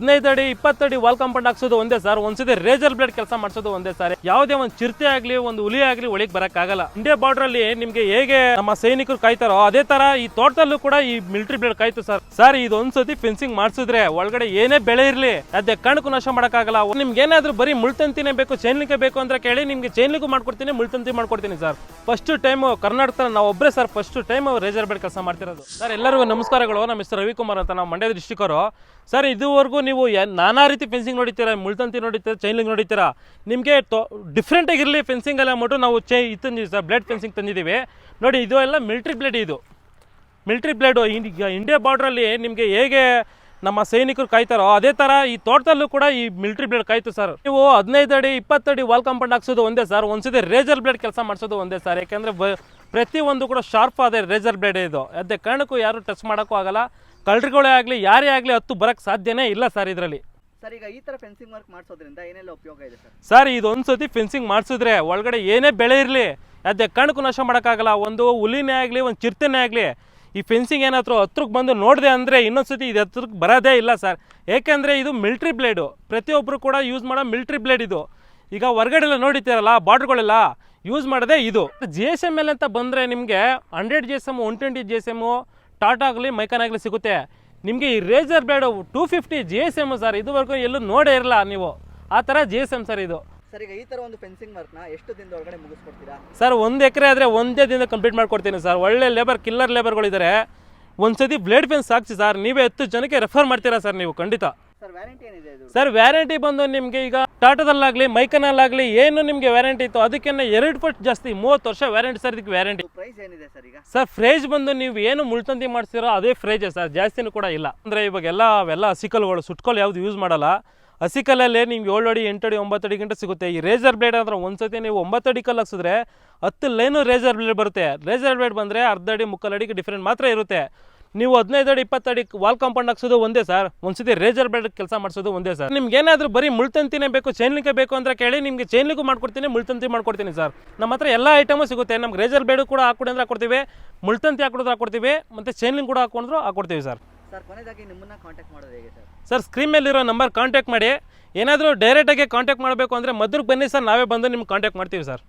ಹದಿನೈದು ಅಡಿ ಇಪ್ಪತ್ತಡಿ wall compound ಹಾಕ್ಸೋದು ಒಂದೇ ಸರ್ ಒಂದ್ಸತಿ ರೇಜರ್ ಬ್ಲೇಡ್ ಕೆಲಸ ಮಾಡಿಸೋದು ಒಂದೇ ಸರ್ ಯಾವುದೇ ಒಂದು ಚಿರತೆ ಆಗ್ಲಿ, ಒಂದು ಹುಲಿ ಆಗ್ಲಿ ಒಳಗೆ ಬರಕ್ಕಾಗಲ್ಲ. ಇಂಡಿಯಾ ಬಾರ್ಡರ್ ಅಲ್ಲಿ ನಿಮ್ಗೆ ಹೇಗೆ ನಮ್ಮ ಸೈನಿಕರು ಕಾಯ್ತಾರೋ ಅದೇ ತರ ಈ ತೋಟದಲ್ಲೂ ಕೂಡ ಈ ಮಿಲಿಟರಿ ಬ್ಲೇಡ್ ಕಾಯ್ತು ಸರ್ ಸರ್ ಇದು ಒಂದ್ಸತಿ ಫೆನ್ಸಿಂಗ್ ಮಾಡಿಸಿದ್ರೆ ಒಳಗಡೆ ಏನೇ ಬೆಳೆ ಇರಲಿ, ಅದೇ ಕಣಕ್ಕೂ ನಾಶ ಮಾಡಕ್ಕಾಗಲ್ಲ. ನಿಮ್ಗೆ ಏನಾದ್ರೂ ಬರೀ ಮುಳ್ತಂತಿನೇ ಬೇಕು ಚೈನ್ಲಿಕ್ಕೆ ಬೇಕು ಅಂದ್ರೆ ಕೇಳಿ, ನಿಮ್ಗೆ ಚೈನ್ಲಿಗೂ ಮಾಡ್ಕೊಡ್ತೀನಿ, ಮುಳ್ತಂತಿ ಮಾಡ್ಕೊಡ್ತೀನಿ ಸರ್ ಫಸ್ಟ್ ಟೈಮ್ ಕರ್ನಾಟಕ ನಾವು ಒಬ್ಬರೇ sir first time razor blade ಕೆಲಸ ಮಾಡ್ತಿರೋದು. ಸರ್ ಎಲ್ಲರಿಗೂ ನಮಸ್ಕಾರಗಳು. ನಮ್ಮ ಹೆಸರು ರವಿಕುಮಾರ್ ಅಂತ, ನಾವು ಮಂಡ್ಯ ಡಿಸ್ಟಿಕ್ ಅವರು. ಸರ್ ಇದುವರೆಗೂ ನೀವು ನಾನಾ ರೀತಿ ಫೆನ್ಸಿಂಗ್ ನೋಡಿತೀರಾ, ಮುಳ್ತಂತಿ ನೋಡಿತೀರಾ ಚೈನ್ಲಿಂಗ್ ನೋಡಿತೀರಾ, ನಿಮಗೆ ಡಿಫ್ರೆಂಟ್ ಆಗಿರಲಿ ಫೆನ್ಸಿಂಗ್ ಎಲ್ಲ ಅಂದ್ಬಿಟ್ಟು ನಾವು ಚೈ ಇದು ಸರ್ ಬ್ಲೇಡ್ ಫೆನ್ಸಿಂಗ್ ತಂದಿದ್ದೀವಿ ನೋಡಿ, ಇದು ಎಲ್ಲ ಮಿಲ್ಟ್ರಿ ಬ್ಲೇಡ್ ಇದು. ಮಿಲ್ಟ್ರಿ ಬ್ಲೇಡು ಈಗ ಇಂಡಿಯಾ ಬಾರ್ಡ್ರಲ್ಲಿ ನಿಮಗೆ ಹೇಗೆ ನಮ್ಮ ಸೈನಿಕರು ಕಾಯ್ತಾರೋ, ಅದೇ ಥರ ಈ ತೋಟದಲ್ಲೂ ಕೂಡ ಈ ಮಿಲ್ಟ್ರಿ ಬ್ಲೇಡ್ ಕಾಯ್ತು ಸರ್ ನೀವು ಹದಿನೈದು ಅಡಿ ಇಪ್ಪತ್ತಡಿ ವಾಲ್ ಕಾಂಪೌಂಡ್ ಹಾಕ್ಸೋದು ಒಂದೇ ಸರ್ ಒಂದ್ಸತಿ ರೇಜರ್ ಬ್ಲೇಡ್ ಕೆಲಸ ಮಾಡಿಸೋದು ಒಂದೇ ಸರ್ ಯಾಕೆಂದರೆ ಪ್ರತಿಯೊಂದು ಕೂಡ ಶಾರ್ಪ್ ಆದ ರೇಜರ್ ಬ್ಲೇಡ್ ಇದು. ಅದೇ ಕಾರಣಕ್ಕೂ ಯಾರು ಟಚ್ ಮಾಡೋಕ್ಕೂ ಆಗಲ್ಲ. ಕಳ್ಳರುಗಳೇ ಆಗಲಿ ಯಾರೇ ಆಗಲಿ ಹತ್ತು ಬರೋಕ್ಕೆ ಸಾಧ್ಯನೇ ಇಲ್ಲ ಸರ್ ಇದರಲ್ಲಿ. ಸರ್ ಈಗ ಈ ತರ ಫೆನ್ಸಿಂಗ್ ವರ್ಕ್ ಮಾಡಿಸೋದ್ರಿಂದ ಏನೆಲ್ಲ ಉಪಯೋಗ ಇದೆ ಸರ್? ಸರ್ ಇದೊಂದು ಸತಿ ಫೆನ್ಸಿಂಗ್ ಮಾಡಿಸಿದ್ರೆ ಒಳಗಡೆ ಏನೇ ಬೆಳೆ ಇರಲಿ ಅದೇ ಕಣಕ್ಕೂ ನಾಶ ಮಾಡೋಕ್ಕಾಗಲ್ಲ ಒಂದು ಹುಲಿನೇ ಆಗಲಿ ಒಂದು ಚಿರ್ತೆನೇ ಆಗಲಿ ಈ ಫೆನ್ಸಿಂಗ್ ಏನಾದರೂ ಹತ್ರಕ್ಕೆ ಬಂದು ನೋಡಿದೆ ಅಂದರೆ ಇನ್ನೊಂದ್ಸತಿ ಇದು ಹತ್ರಕ್ಕೆ ಬರೋದೇ ಇಲ್ಲ ಸರ್. ಏಕೆಂದರೆ ಇದು ಮಿಲ್ಟ್ರಿ ಬ್ಲೇಡು ಪ್ರತಿಯೊಬ್ಬರು ಕೂಡ ಯೂಸ್ ಮಾಡೋ ಮಿಲ್ಟ್ರಿ ಬ್ಲೇಡ್ ಇದು. ಈಗ ಹೊರಗಡೆ ಎಲ್ಲ ನೋಡಿತೀರಲ್ಲ ಬಾರ್ಡ್ರ್ಗಳೆಲ್ಲ ಯೂಸ್ ಮಾಡೋದೇ ಇದು. ಜಿ ಎಸ್ ಎಂ ಎಲ್ ಅಂತ ಬಂದರೆ ನಿಮಗೆ hundred G S M one twenty G S M Tata ಆಗಲಿ ಮೈಕಾನ್ ಆಗಲಿ ಸಿಗುತ್ತೆ. ನಿಮಗೆ ಈ razor blade two fifty G S M sir ಇದುವರೆಗೂ ಎಲ್ಲೂ ನೋಡೇ ಇರಲ್ಲ ನೀವು. ಆ ಥರ ಜಿ ಎಸ್ ಎಂ ಸರ್ ಇದು. ಸರ್ ಈಗ ಈ ಥರ ಒಂದು ಫೆನ್ಸಿಂಗ್ ವರ್ಕ್ನ ಎಷ್ಟು ದಿನದ ಒಳಗಡೆ ಮುಗಿಸ್ಕೊಡ್ತೀರಾ? ಸರ್ ಒಂದು ಎಕರೆ ಆದರೆ ಒಂದೇ ದಿನ ಕಂಪ್ಲೀಟ್ ಮಾಡ್ಕೊಡ್ತೀನಿ ಸರ್ ಒಳ್ಳೆ ಲೇಬರ್ ಕಿಲ್ಲರ್ ಲೇಬರ್ಗಳಿದ್ದಾರೆ ಒಂದ್ಸತಿ ಬ್ಲೇಡ್ ಫೆನ್ಸ್ ಹಾಕ್ಸಿ ಸರ್ ನೀವೇ ಹತ್ತು ಜನಕ್ಕೆ ರೆಫರ್ ಮಾಡ್ತೀರಾ ಸರ್ ನೀವು ಖಂಡಿತ. ಸರ್ ವ್ಯಾರಂಟಿ ಬಂದು ನಿಮಗೆ ಈಗ ಟಾಟಾದಲ್ಲಾಗಲಿ ಮೈಕನಲ್ಲಾಗಲಿ ಏನು ನಿಮಗೆ ವ್ಯಾರಂಟಿ ಇತ್ತು? ಅದಕ್ಕೆ ಎರಡು ಪಟ್ಟು ಜಾಸ್ತಿ ಮೂವತ್ತು ವರ್ಷ ವ್ಯಾರಂಟಿ ಸರ್ ಇದಕ್ಕೆ ವ್ಯಾರಂಟಿ ಪ್ರೈಸ್ ಏನಿದೆ ಸರ್ ಈಗ? ಸರ್ ಫ್ರೇಜ್ ಬಂದು ನೀವು ಏನು ಮುಳ್ತಂತಿ ಮಾಡ್ತೀರೋ ಅದೇ ಫ್ರೇಜೇ ಸರ್ ಜಾಸ್ತಿನೂ ಕೂಡ ಇಲ್ಲ. ಅಂದರೆ ಇವಾಗ ಎಲ್ಲ ಅವೆಲ್ಲ ಹಸಿಕಲ್ಗಳು ಸುಟ್ಕಲ್ ಯಾವ್ದು ಯೂಸ್ ಮಾಡಲ್ಲ. ಹಸಿಕಲ್ಲೇ ನಿಮ್ಗೆ ಏಳು ಅಡಿ ಎಂಟು ಅಡಿ ಒಂಬತ್ತು ಅಡಿ ಗಂಟೆ ಸಿಗುತ್ತೆ. ಈ ರೇಜರ್ ಬ್ಲೇಡ್ ಅಂದ್ರೆ ಒಂದ್ಸತಿ ನೀವು ಒಂಬತ್ತು ಅಡಿ ಕಲ್ಲು ಹಾಕ್ಸಿದ್ರೆ ಹತ್ತು ಲೈನು ರೇಜರ್ ಬ್ಲೇಡ್ ಬರುತ್ತೆ. ರೇಜರ್ ಬ್ಲೇಡ್ ಬಂದರೆ ಅರ್ಧ ಅಡಿ ಮುಕ್ಕಾಲು ಅಡಿಗೆ ಡಿಫ್ರೆಂಟ್ ಮಾತ್ರ ಇರುತ್ತೆ. ನೀವು ಹದಿನೈದು ಅಡಿ ಇಪ್ಪತ್ತು ಅಡಿ ವಾಲ್ ಕಾಂಪೌಂಡ್ ಹಾಕ್ಸೋದು ಒಂದೇ ಸರ್ ಒಂದ್ಸತಿ ರೇಜರ್ ಬೆಡ್ ಕೆಲಸ ಮಾಡಿಸೋದು ಒಂದೇ ಸರ್ ನಿಮ್ಗೆ ಏನಾದರೂ ಬರೀ ಮುಳ್ತಂತಿನೇ ಬೇಕು ಚೈನ್ಲಿಕ್ಕೆ ಬೇಕು ಅಂದ್ರೆ ಕೇಳಿ ನಿಮಗೆ ಚೈನ್ಲಿಗೂ ಮಾಡ್ಕೊಡ್ತೀನಿ ಮುಳ್ತಂತಿ ಮಾಡ್ಕೊಡ್ತೀನಿ ಸರ್ ನಮ್ಮ ಹತ್ರ ಎಲ್ಲ ಐಟಮು ಸಿಗುತ್ತೆ. ನಮ್ಗೆ ರೇಜರ್ ಬ್ಲೇಡು ಕೂಡ ಹಾಕೊಡಿ ಅಂದ್ರೆ ಹಾಕೊಡ್ತೀವಿ ಮುಳ್ತಂತಿ ಹಾಕೊಡಿದ್ರೆ ಹಾಕೊಡ್ತೀವಿ ಮತ್ತು ಚೈನ್ಲಿಂಗ್ ಕೂಡ ಹಾಕೊಂಡ್ರು ಹಾಕೊಡ್ತೀವಿ ಸರ್ ಸರ್ ಕೊನೆಯದಾಗಿ ನಿಮ್ಮನ್ನ ಕಾಂಟ್ಯಾಕ್ಟ್ ಮಾಡೋದು ಹೇಗೆ ಸರ್ ಸರ್ ಸ್ಕ್ರೀನ್ ಮೇಲಿರೋ ನಂಬರ್ ಕಾಂಟ್ಯಾಕ್ಟ್ ಮಾಡಿ. ಏನಾದರೂ ಡೈರೆಕ್ಟಾಗಿ ಕಾಂಟ್ಯಾಕ್ಟ್ ಮಾಡಬೇಕು ಅಂದರೆ ಮೊದಲು ಬನ್ನಿ ಸರ್ ನಾವೇ ಬಂದು ನಿಮ್ಗೆ ಕಾಂಟ್ಯಾಕ್ಟ್ ಮಾಡ್ತೀವಿ ಸರ್